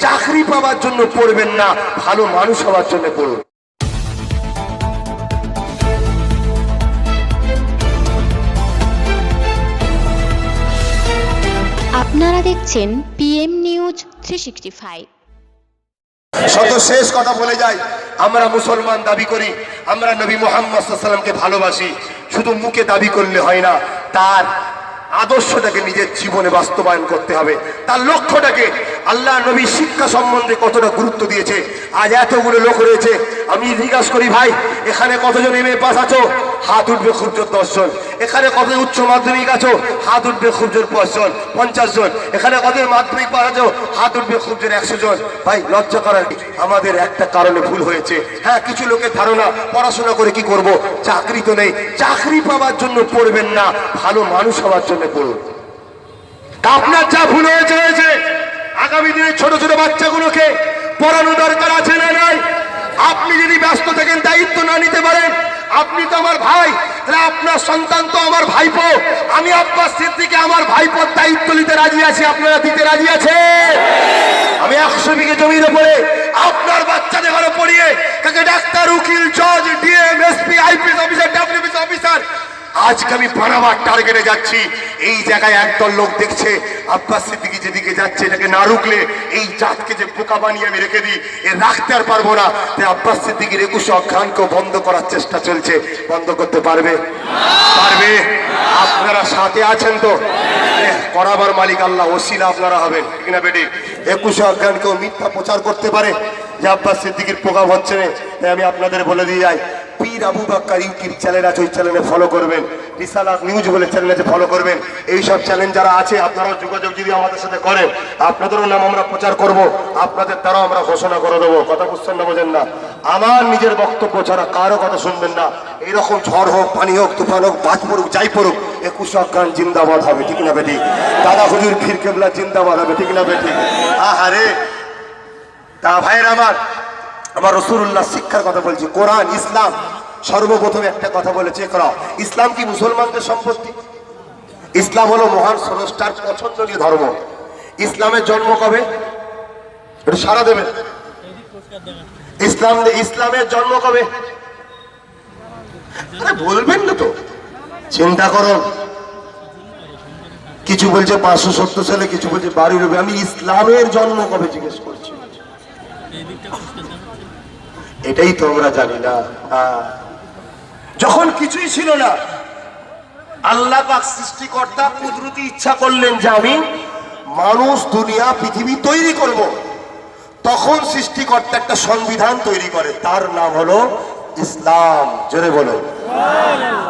চাকরি পাওয়ার জন্য পড়বেন না ভালো মানুষ হওয়ার জন্য পড়ুন। আপনারা দেখছেন PM news three sixty five শত শেষ কথা বলে যাই আমরা মুসলমান দাবি করি আমরা নবী মোহাম্মদ সাল্লামকে ভালোবাসি শুধু মুখে দাবি করলে হয় না তার আদর্শটাকে নিজের জীবনে বাস্তবায়ন করতে হবে। তার লক্ষ্যটাকে আল্লাহ নবী শিক্ষা সম্বন্ধে কতটা গুরুত্ব দিয়েছে। আজ এতগুলো লোক রয়েছে। আমি জিজ্ঞাসা করি, ভাই, এখানে কতজন এম এ পাস আছো? হাত উঠবে খুব জোর দশজন। এখানে কত উচ্চ মাধ্যমিক আছো? হাত উঠবে খুব জোর পাঁচজন পঞ্চাশ জন এখানে কত মাধ্যমিক পাস আছো? হাত উঠবে খুব জোর একশো জন ভাই, লজ্জা করার আমাদের একটা কারণে ভুল হয়েছে। হ্যাঁ কিছু লোকের ধারণা, পড়াশোনা করে কি করব? চাকরি তো নেই। চাকরি পাওয়ার জন্য পড়বেন না। ভালো মানুষ হওয়ার জন্য পড়ুন। আপনার যা ভুল হয়েছে হয়েছে। আগামী দিনে ছোট ছোট বাচ্চাগুলোকে পড়ানো দরকার আছে না নাই? আপনি যদি ব্যস্ত থাকেন, দায়িত্ব না নিতে পারেন। আপনি তো আমার ভাই, তাহলে আপনার সন্তান তো আমার ভাইপো। আমি আব্বাস সিদ্দিকে আমার ভাইপোর দায়িত্ব নিতে রাজি আছি, আপনারা দিতে রাজি আছে আমি একশো বিঘে জমির উপরে আপনার বাচ্চাদের ঘরে পড়িয়ে তাকে ডাক্তার, উকিল, জজ, DM, SP, IPS officer WPS আজকে আমি পানাবার টার্গেটে যাচ্ছি। এই জায়গায় একদল লোক দেখছে আব্বাস সিদ্দিকি যেদিকে যাচ্ছে, এটাকে না রুখলে এই জাতকে যে বোকা বানিয়ে আমি রেখে দিই, এ রাখতে আর পারব না। তাই আব্বাস সিদ্দিকির একুশে অঘ্রাণকেও বন্ধ করার চেষ্টা চলছে। বন্ধ করতে পারবে? পারবে? আপনারা সাথে আছেন তো? করাবার মালিক আল্লাহ, ওসিলা আপনারা হবেন। ঠিক না বেটি? একুশে অজ্ঞানকেও মিথ্যা প্রচার করতে পারে। যে আব্বাস সিদ্দিকির প্রভাব হচ্ছে না তাই আমি আপনাদের বলে দিয়ে যাই। পীর আবু বাক্কার ইউটিউব চ্যানেল আছে, ওই চ্যানেলে ফলো করবেন। রিসালাত নিউজ বলে চ্যানেলে ফলো করবেন। এই সব চ্যানেল যারা আছে, আপনারাও যোগাযোগ যদি আমাদের সাথে করেন, আপনাদেরও নাম আমরা প্রচার করব, আপনাদের দ্বারাও আমরা ঘোষণা করে দেবো। কথা বুঝছেন না, বোঝেন না? আমার নিজের বক্তব্য ছাড়া কারও কথা শুনবেন না। এরকম ঝড় হোক, পানি হোক, তুফান হোক বাজ পড়ুক, যাই পড়ুক, একুশ অজ্ঞান জিন্দাবাদ হবে, ঠিক না, বেটি? দাদা হুজুর ফির কেবলা জিন্দাবাদ হবে, ঠিক না, বেটি? আহারে! তা ভাইয়ের আমার আমার রসুল্লাহ শিক্ষার কথা বলছি। কোরআন, ইসলাম, সর্বপ্রথম একটা কথা বলেছে করা ইসলাম কি মুসলমানদের সম্পত্তি? ইসলাম হলো মহান স্রষ্টার পছন্দনীয় ধর্ম। ইসলামের জন্ম কবে? সারা দেবেন। ইসলাম ইসলামের জন্ম কবে? বলবেন না তো। চিন্তা করুন। কিছু বলছে পাঁচশো সত্তর সালে, কিছু বলছে বাড়ি রবি আমি ইসলামের জন্ম কবে জিজ্ঞেস করছি? এটাই তো আমরা জানি না। যখন কিছুই ছিল না, আল্লাহ পাক সৃষ্টিকর্তা কুদরতি ইচ্ছা করলেন যে আমি মানুষ, দুনিয়া, পৃথিবী তৈরি করব। তখন সৃষ্টিকর্তা একটা সংবিধান তৈরি করে, তার নাম হলো ইসলাম। জোরে বলো।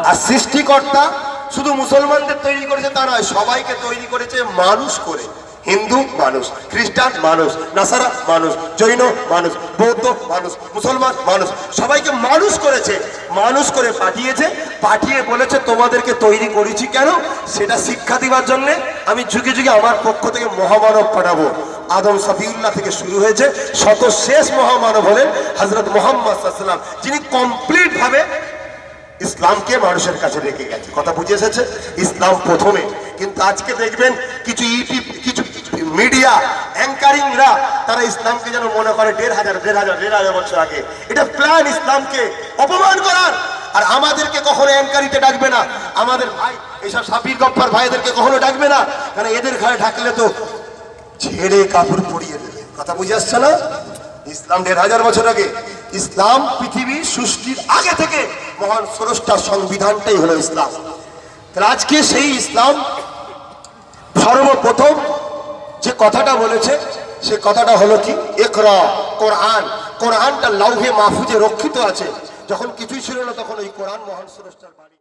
আর সৃষ্টিকর্তা শুধু মুসলমানদের তৈরি করেছে তা নয়, সবাইকে তৈরি করেছে মানুষ করে। হিন্দু মানুষ, খ্রিস্টান মানুষ, নাসারা মানুষ, জৈন মানুষ, বৌদ্ধ মানুষ, মুসলমান মানুষ, সবাইকে মানুষ করেছে, মানুষ করে পাঠিয়েছে, পাঠিয়ে বলেছে, তোমাদেরকে তৈরি করেছি কেন? সেটা শিক্ষা দিবার জন্য আমি যুগে যুগে আমার পক্ষ থেকে মহামানব পাঠাবো। আদম সাফিউল্লাহ থেকে শুরু হয়েছে শত শেষ মহামানব হলেন হজরত মোহাম্মদ সাল্লাম যিনি কমপ্লিট ভাবে ইসলামকে মানুষের কাছে রেখে গেছে। কথা বুঝে এসেছে? ইসলাম প্রথমে। কিন্তু আজকে দেখবেন কিছু ইউটিউব কিছু মিডিয়া অ্যাঙ্কারিংরা তারা ইসলামকে যেন মনে করে দেড় হাজার দেড় হাজার দেড় হাজার বছর আগে। এটা প্ল্যান ইসলামকে অপমান করার। আর আমাদেরকে কখনো অ্যাঙ্কারিতে ডাকবে না। আমাদের ভাই এইসব সাপির গপ্পার ভাইদেরকে কখনো ডাকবে না। কারণ এদের ঘরে ঢাকলে তো ছেড়ে কাপড় পরিয়ে দেবে। কথা বুঝে আসছে না? ইসলাম দেড় হাজার বছর আগে। ইসলাম পৃথিবী সৃষ্টির আগে থেকে মহান স্রষ্টার সংবিধানটাই হলো ইসলাম। আজকে সেই ইসলাম সর্বপ্রথম যে কথাটা বলেছে, সে কথাটা হলো কি? একরা কোরআন। কোরআনটা লাউহে মাহফুজে রক্ষিত আছে। যখন কিছুই ছিল না, তখন ওই কোরআন মহান স্রষ্টার বাণী।